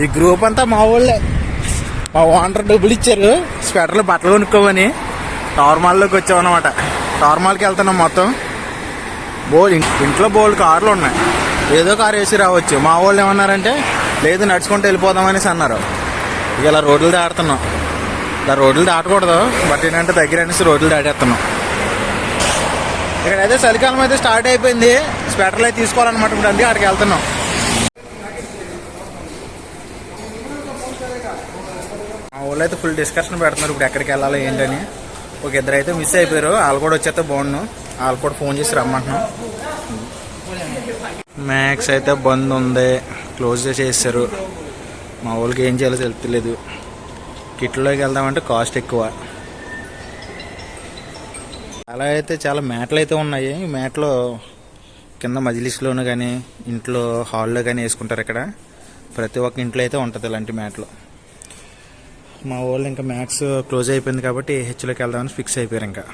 ఈ గ్రూప్ అంతా మా వాళ్ళే మా ఓనర్ డబ్బులు ఇచ్చారు. స్వెటర్లు బట్టలు కొనుక్కోమని టవర్మాల్లోకి వచ్చామన్నమాట. టవర్మాల్కి వెళ్తున్నాం మొత్తం. బోల్ ఇంట్లో బోల్డ్ కార్లు ఉన్నాయి. ఏదో కారు వేసి రావచ్చు. మా వాళ్ళు ఏమన్నారంటే లేదు నడుచుకుంటూ వెళ్ళిపోదామనేసి అన్నారు. ఇక ఇలా రోడ్లు దాడుతున్నాం ఇలా రోడ్లు దాటకూడదు. బట్ ఏంటంటే దగ్గర అనేసి రోడ్లు దాటేస్తున్నాం. ఇక్కడైతే చలికాలం అయితే స్టార్ట్ అయిపోయింది. స్వెటర్లు అయితే తీసుకోవాలన్నమాట. ఇప్పుడు అందుకే అక్కడికి వెళ్తున్నాం. వాళ్ళు అయితే ఫుల్ డిస్కషన్ పెడుతున్నారు. ఇప్పుడు ఎక్కడికి వెళ్ళాలి ఏంటని. ఒక ఇద్దరు అయితే మిస్ అయిపోయారు. వాళ్ళు కూడా వచ్చేస్తే బాగుండు. వాళ్ళు కూడా ఫోన్ చేసి రమ్మంటున్నాం. మ్యాక్స్ అయితే బంద్ ఉంది. క్లోజ్ చేసేసారు. మా వాళ్ళకి ఏం చేయాలో తెలుపుతలేదు కిట్లోకి వెళ్దామంటే కాస్ట్ ఎక్కువ. అలా అయితే చాలా మ్యాట్లు అయితే ఉన్నాయి. ఈ మ్యాట్లో కింద మజిలిస్లోనూ కానీ ఇంట్లో హాల్లో కానీ వేసుకుంటారు ఇక్కడ. ప్రతి ఒక్క ఇంట్లో అయితే ఉంటుంది ఇలాంటి మ్యాట్లు మా వాళ్ళు ఇంకా మ్యాథ్స్ క్లోజ్ అయిపోయింది కాబట్టి హెచ్లోకి వెళ్దామని ఫిక్స్ అయిపోయారు ఇంకా.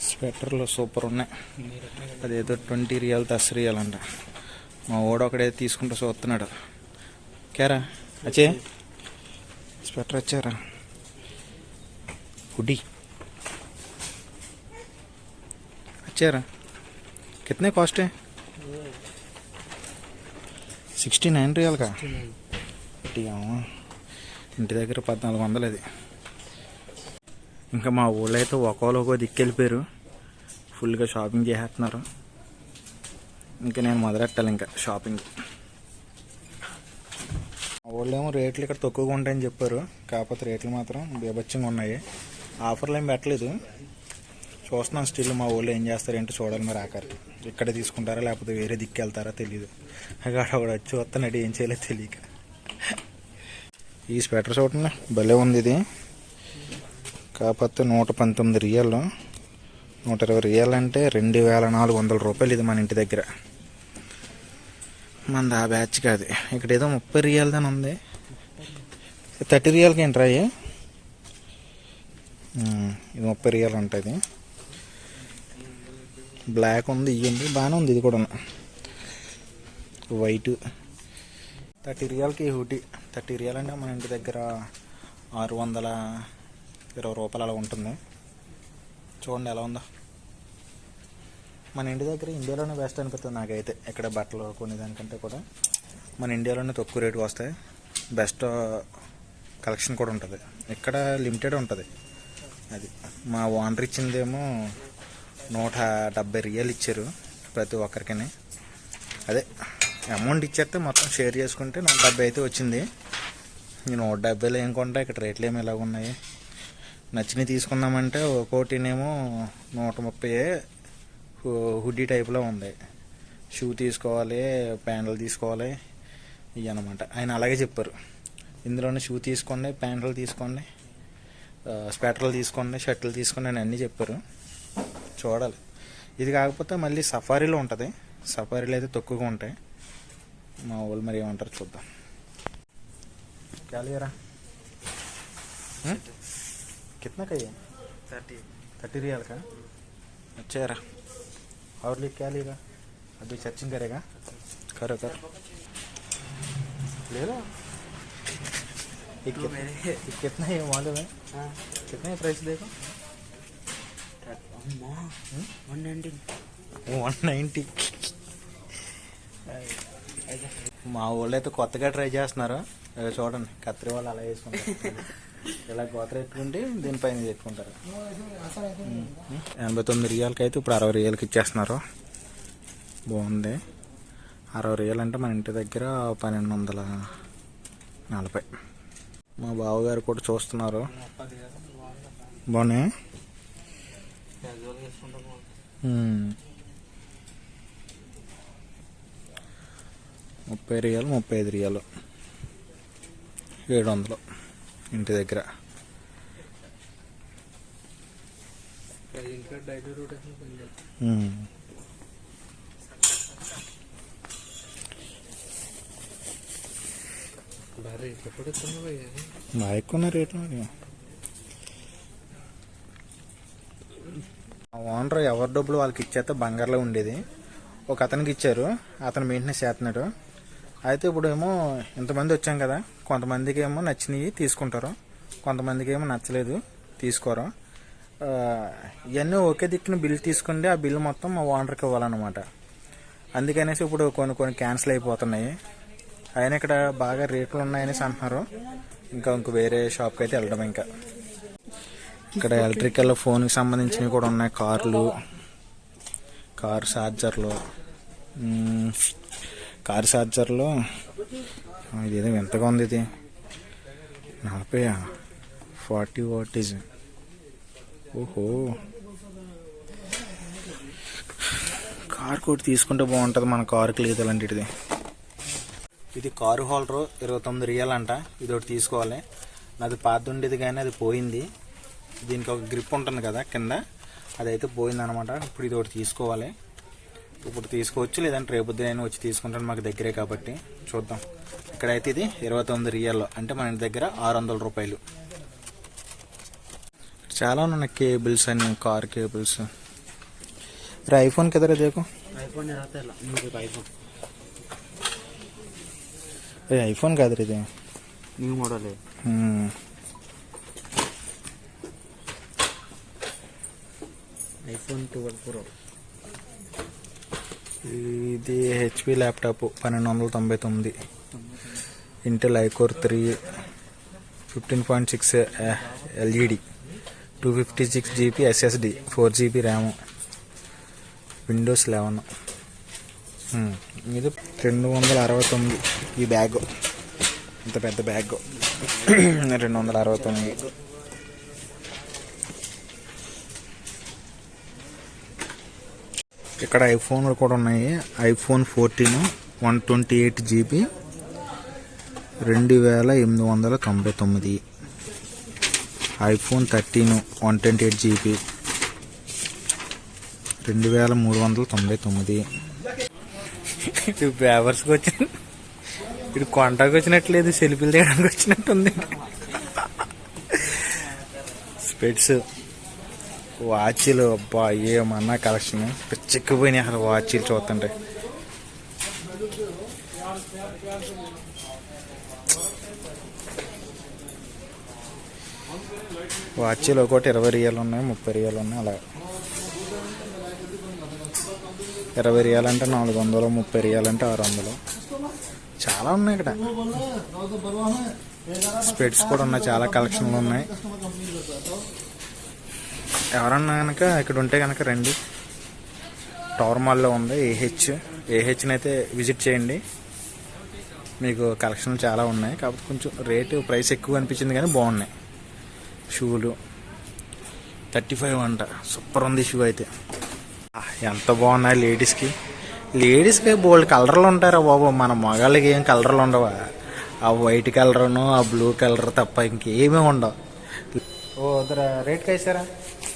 స్వెటర్లు సూపర్ ఉన్నాయి. అదేదో ట్వంటీ రియల్ దస్ రియల్ అంట. మా ఓడ ఒకడే తీసుకుంటూ చూస్తున్నాడు. కేరా అచ్చే స్వెటర్ వచ్చారా? హుడి వచ్చారా? కితనే కాస్ట్? సిక్స్టీ నైన్ రియల్ का ఇంటి దగ్గర పద్నాలుగు వందలు అది. ఇంకా మా ఊళ్ళో అయితే ఒక్కోలో ఒక్కో దిక్కెళ్ళిపోయారు. ఫుల్గా షాపింగ్ చేసేస్తున్నారు. ఇంకా నేను మొదలెట్టాలి ఇంకా షాపింగ్. మా ఊళ్ళో ఏమో రేట్లు ఇక్కడ తక్కువగా ఉంటాయని చెప్పారు. కాకపోతే రేట్లు మాత్రం బీభత్సంగా ఉన్నాయి. ఆఫర్లు ఏం పెట్టలేదు. చూస్తున్నాం స్టిల్ మా ఊళ్ళో ఏం చేస్తారేంటో చూడాలి మరి ఆఖరికి ఇక్కడ తీసుకుంటారా లేకపోతే వేరే దిక్కు వెళ్తారా తెలియదు అక్కడ వచ్చి వస్తున్నాడు ఏం చేయలేదు తెలియక. ఈ స్వెటర్ చూడండి భలే ఉంది ఇది. కాకపోతే నూట పంతొమ్మిది రియల్. నూట ఇరవై రియల్ అంటే రెండు వేల నాలుగు వందల రూపాయలు ఇది మన ఇంటి దగ్గర. మనది ఆ బ్యాచ్ కాదు. ఇక్కడ ఏదో ముప్పై రియల్దని ఉంది. థర్టీ రియల్కి ఏంట్రా ఇది ముప్పై రియల్ ఉంటుంది బ్లాక్ ఉంది ఇయ్యండి బాగానే ఉంది ఇది కూడా వైట్ థర్టీ రియల్కి హుటీ థర్టీ రియల్ అంటే మన ఇంటి దగ్గర ఆరు వందల ఇరవై రూపాయలు అలా ఉంటుంది. చూడండి ఎలా ఉందో. మన ఇంటి దగ్గర ఇండియాలోనే బెస్ట్ అనిపిస్తుంది నాకైతే. ఇక్కడ బట్టలు కొనేదానికంటే కూడా. మన ఇండియాలోనే తక్కువ రేటుకి వస్తాయి. బెస్ట్ కలెక్షన్ uh, కూడా ఉంటుంది. ఇక్కడ లిమిటెడ్ ఉంటుంది. అది మా ఓనర్ ఇచ్చిందేమో నూట డెబ్బై రియల్ ఇచ్చారు ప్రతి ఒక్కరికని. అదే. అమౌంట్ ఇచ్చేస్తే మొత్తం షేర్ చేసుకుంటే నూట డెబ్బై అయితే వచ్చింది. నేను నూట డెబ్బైలో ఏం కొంటా ఇక్కడ రేట్లు ఏమి ఎలాగ ఉన్నాయి? నచ్చినవి తీసుకుందామంటే ఒక్కోటినేమో నూట ముప్పై హుడ్డీ టైప్లో ఉంది. షూ తీసుకోవాలి ప్యాంట్లు తీసుకోవాలి ఇవి అనమాట ఆయన అలాగే చెప్పారు. ఇందులోనే షూ తీసుకోండి ప్యాంట్లు తీసుకోండి స్వెటర్లు తీసుకోండి షర్ట్లు తీసుకోండి అని అన్నీ చెప్పారు. చూడాలి. ఇది కాకపోతే మళ్ళీ సఫారీలో ఉంటుంది. సఫారీలు అయితే తక్కువగా ఉంటాయి. మా వాళ్ళు మరి ఏమంటారు చూద్దాం క్యాలియరా कितना का ये थर्टी थर्टी रियल का अच्छा यार और लिख क्या लेगा अभी सर्चिंग करेगा करो कर ले लो ये कित- मेरे ये कितना है मालूम है हाँ कितने प्राइस देखो वन नाइनटीन వన్ నైంటీ మా వాళ్ళు అయితే కొత్తగా ట్రై చేస్తున్నారు. చూడండి కత్తిరి వాళ్ళు అలా వేసుకుంటారు. ఇలా గోత్ర ఎత్తుకుంటే దీనిపైన పెట్టుకుంటారు ఉమ్. ఎనభై తొమ్మిది రియాలకి అయితే ఇప్పుడు అరవై రియాలకి ఇచ్చేస్తున్నారు. బాగుంది. అరవై రియాలు అంటే మన ఇంటి దగ్గర పన్నెండు వందల నలభై. మా బావగారు కూడా చూస్తున్నారు. బాగున్నాయి? ముప్పై రియాలు ముప్పై ఐదు రియాలు. ఏడు వందలు ఇంటి దగ్గర. ఇంకా డైలీ బాగా ఎక్కువ రేట్లు ఓనర్ ఎవరి డబ్బులు వాళ్ళకి ఇచ్చేస్తే బంగారులో ఉండేది. ఒక అతనికి ఇచ్చారు. అతను మెయింటెనెన్స్ చేస్తున్నాడు. అయితే ఇప్పుడు ఏమో ఇంతమంది వచ్చాం కదా. కొంతమందికి ఏమో నచ్చినవి తీసుకుంటారు. కొంతమందికి ఏమో నచ్చలేదు తీసుకోరు. ఇవన్నీ ఒకే దిక్కున బిల్ తీసుకుంటే ఆ బిల్ మొత్తం మా ఓనర్కి ఇవ్వాలన్నమాట. అందుకనేసి ఇప్పుడు కొన్ని కొన్ని క్యాన్సిల్ అయిపోతున్నాయి. అయినా ఇక్కడ బాగా రేట్లు ఉన్నాయనేసి అంటున్నారు. ఇంకా ఇంక వేరే షాప్కి అయితే వెళ్ళడం ఇంకా. ఇక్కడ ఎలక్ట్రికల్ ఫోన్కి సంబంధించినవి కూడా ఉన్నాయి. కార్లు కార్ ఛార్జర్లు కార్ ఛార్జర్లో ఇది ఇదేదో ఎంతగా ఉంది ఇది? నలభై ఫార్టీ వాటేజ్ ఓహో. కార్ కూడా తీసుకుంటే బాగుంటుంది మన కారుకి లేదు అలాంటిది. ఇది కారు హోల్డర్ ఇరవై తొమ్మిది రియల్ అంట. ఇది ఒకటి తీసుకోవాలి. నాది పాత ఉండేది కానీ అది పోయింది. దీనికి ఒక గ్రిప్ ఉంటుంది కదా కింద. అదైతే పోయింది అనమాట ఇప్పుడు ఇది ఒకటి తీసుకోవాలి. ఇప్పుడు తీసుకోవచ్చు లేదంటే రేపు నేను వచ్చి తీసుకుంటాను మాకు దగ్గరే కాబట్టి చూద్దాం. ఇక్కడైతే ఇది ఇరవై తొమ్మిది రియల్లో అంటే మన ఇంటి దగ్గర ఆరు వందల రూపాయలు. చాలా ఉన్న కేబుల్స్ అని కార్ కేబుల్స్. రే ఐఫోన్ కిదరే దేకు? IPhone iPhone. రే ఐఫోన్ కాదు ఇది. New model. IPhone twelve pro. ఇది హెచ్పి ల్యాప్టాప్ పన్నెండు వందల తొంభై తొమ్మిది Intel i core three fifteen point six LED two fifty six GB SSD four GB RAM Windows eleven ఇది రెండు వందల అరవై తొమ్మిది ఈ బ్యాగ్. ఇంత పెద్ద బ్యాగ్. రెండు వందల అరవై తొమ్మిది ఇక్కడ ఐఫోన్లు కూడా ఉన్నాయి. IPhone fourteen one twenty eight GB రెండు వేల ఎనిమిది వందల తొంభై తొమ్మిది. IPhone thirteen one twenty eight GB రెండు వేల మూడు వందల తొంభై తొమ్మిది. ఇది పేపర్స్కి వచ్చిన ఇది కొండకు వచ్చినట్లేదు సెల్ఫీలు తీయడానికి వచ్చినట్టుంది. స్పెట్స్. వాచీలు అబ్బా ఏమన్నా కలెక్షన్ పిచ్చెక్కిపోయినాయి అసలు వాచీలు చూస్తుంటే. వాచీలు ఒకటి ఇరవై రియాలు ఉన్నాయి ముప్పై రియాలు ఉన్నాయి అలా ఇరవై రియాలు అంటే నాలుగు వందలు ముప్పై రియాలు అంటే ఆరు వందలు. చాలా ఉన్నాయి ఇక్కడ. స్పెట్స్ కూడా ఉన్నాయి చాలా కలెక్షన్లు ఉన్నాయి. ఎవరన్నా కనుక ఇక్కడ ఉంటే కనుక రండి. టవర్ మాల్లో ఉంది ఏహెచ్ ఏహెచ్ని అయితే విజిట్ చేయండి. మీకు కలెక్షన్లు చాలా ఉన్నాయి. కాకపోతే కొంచెం రేటు ప్రైస్ ఎక్కువ అనిపించింది కానీ బాగున్నాయి. షూలు. థర్టీ ఫైవ్ అంట. సూపర్ ఉంది షూ అయితే. ఎంత బాగున్నాయి లేడీస్కి. లేడీస్కి బోల్డ్ కలర్లు ఉంటారా బాబు? మన మగాళ్ళకి ఏం కలర్లు ఉండవా? ఆ వైట్ కలర్ను ఆ బ్లూ కలర్ తప్ప ఇంకేమీ ఉండవు. ఓ రేట్ కైసారా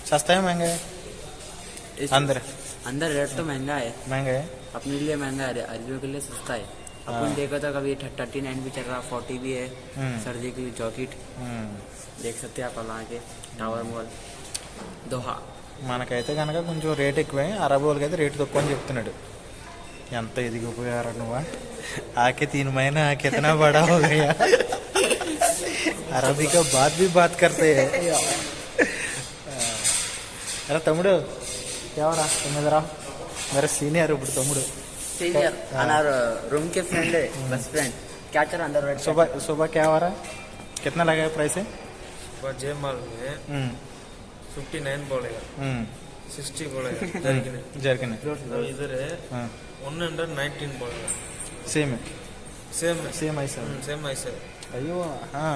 सस्ता है महंगा है अंदर अंदर रेट तो महंगा है महंगा है अपने लिए महंगा है अरबियों के लिए सस्ता है अपन देखा था कभी थर्टी नाइन भी चल रहा फोर्टी भी है सर्दी की जॉकेट देख सकते हैं आप अल्लाह के టవర్ మాల్ దోహా మనకైతే కనుక కొంచెం రేట్ ఎక్కువే అరబ్ వాళ్ళకైతే రేటు తక్కువ అని చెప్తున్నాడు ఎంత ఎదిగిపోయారా నువ్వా ఆకే తీనమైన కితనా బడా हो गया అరబీగా బాత్ भी बात करते हैं అరే తమ్ముడు ఎవరా తొమ్మిది రా मेरा सीनियर ఇప్పుడు తమ్ముడు सीनियर हमारा रूम के फ्रेंड है बेस्ट फ्रेंड क्या चल रहा अंदर रेट सुबह सुबह क्या हो रहा है कितना लगा प्राइस है जय माल में हम्म, फिफ्टी नाइन बोलेगा हम्म, सिक्सटी बोलेगा जर्किन जर्किन है और इधर है हाँ, वन हंड्रेड नाइनटीन बोलेगा सेम है सेम है सेम ऐसा सेम ऐसे अयो हाँ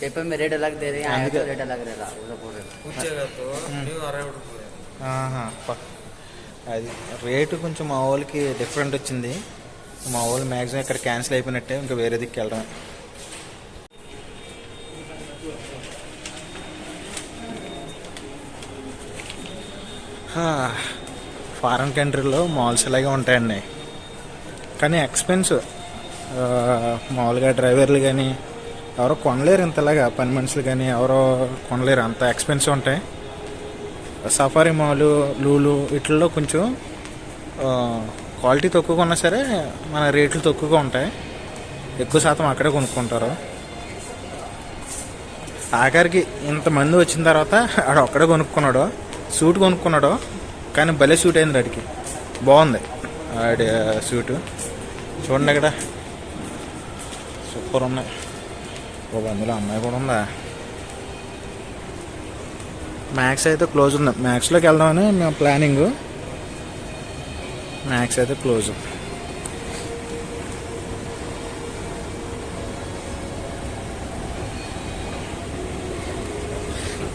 पेपर में रेट अलग दे रहे हैं आया అందుకే- तो रेट अलग दे रहा वो लोग बोल रहे हैं। पूछेगा तो न्यू अराइव्ड बोलेगा ఆహా, ప- అది రేటు కొంచెం మా వాళ్ళకి డిఫరెంట్ వచ్చింది మా వాళ్ళు మ్యాక్సిమం ఇక్కడ క్యాన్సిల్ అయిపోయినట్టే ఇంకా వేరే దిక్కు వెళ్ళడం ఫారెన్ కంట్రీలో మాల్స్ ఇలాగే ఉంటాయండి కానీ ఎక్స్పెన్సివ్ మామూలుగా డ్రైవర్లు కానీ ఎవరో కొనలేరు ఇంతలాగా. పని మనుషులు కానీ ఎవరో కొనలేరు. అంత ఎక్స్పెన్సివ్ ఉంటాయి. సఫారీ మాల్ లూలు వీటిల్లో కొంచెం క్వాలిటీ తక్కువగా ఉన్నా సరే మన రేట్లు తక్కువగా ఉంటాయి. ఎక్కువ శాతం అక్కడే కొనుక్కుంటారు. ఆఖరికి ఇంతమంది వచ్చిన తర్వాత ఆడు ఒక్కడే కొనుక్కున్నాడు సూట్ కొనుక్కున్నాడు కానీ భలే సూట్ అయింది ఆడికి. బాగుంది ఆడి సూటు. చూడండి అక్కడ సూపర్ ఉన్నాయి. ఒక అందులో అమ్మాయి కూడా ఉందా? మ్యాక్స్ అయితే క్లోజ్ ఉంది. మ్యాక్స్లోకి వెళ్దామని మేము ప్లానింగ్ మ్యాక్స్ అయితే క్లోజ్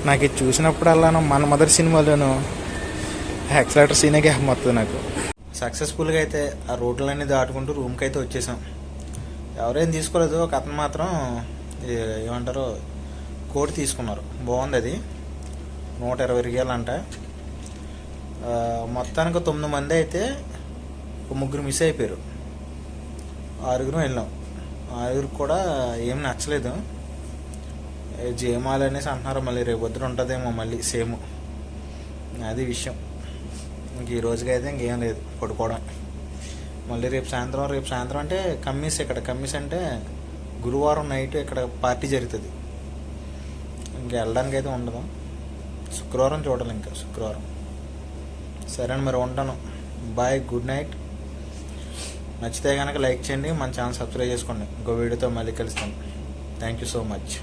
నాకు ఇది చూసినప్పుడల్లా మన మదర్ సినిమాలోను యాక్సిలేటర్ సీనే గ్యాప్ మొత్తం నాకు. సక్సెస్ఫుల్గా అయితే ఆ రోడ్లన్నీ దాటుకుంటూ రూమ్కి అయితే వచ్చేసాం. ఎవరేం తీసుకోలేదు ఒక అతను మాత్రం ఏమంటారు? కోటి తీసుకున్నారు. బాగుంది అది. నూట ఇరవై రియాలంట మొత్తానికి తొమ్మిది మంది అయితే ఒక ముగ్గురు మిస్ అయిపోయారు. ఆరుగురు వెళ్ళాం. ఆరుగురికి కూడా ఏం నచ్చలేదు. ఏ అనేసి అంటున్నారు. మళ్ళీ రేపు వద్దున ఉంటుందేమో మళ్ళీ సేమ్. అది విషయం. ఇంక ఈ రోజుకైతే ఇంకేం లేదు. పడుకోవడం. మళ్ళీ రేపు సాయంత్రం రేపు సాయంత్రం అంటే కమ్మీస్ ఇక్కడ. కమ్మీస్ అంటే గురువారం నైట్ ఇక్కడ పార్టీ జరుగుతుంది. ఇంకా వెళ్ళడానికి అయితే ఉండదు. శుక్రవారం చూడాలి ఇంకా శుక్రవారం. సరే అండి మరి ఉంటాను. బాయ్ గుడ్ నైట్ నచ్చితే కనుక లైక్ చేయండి మన ఛానల్ సబ్స్క్రైబ్ చేసుకోండి. ఇంకో వీడియోతో మళ్ళీ కలుస్తాను థ్యాంక్ యూ సో మచ్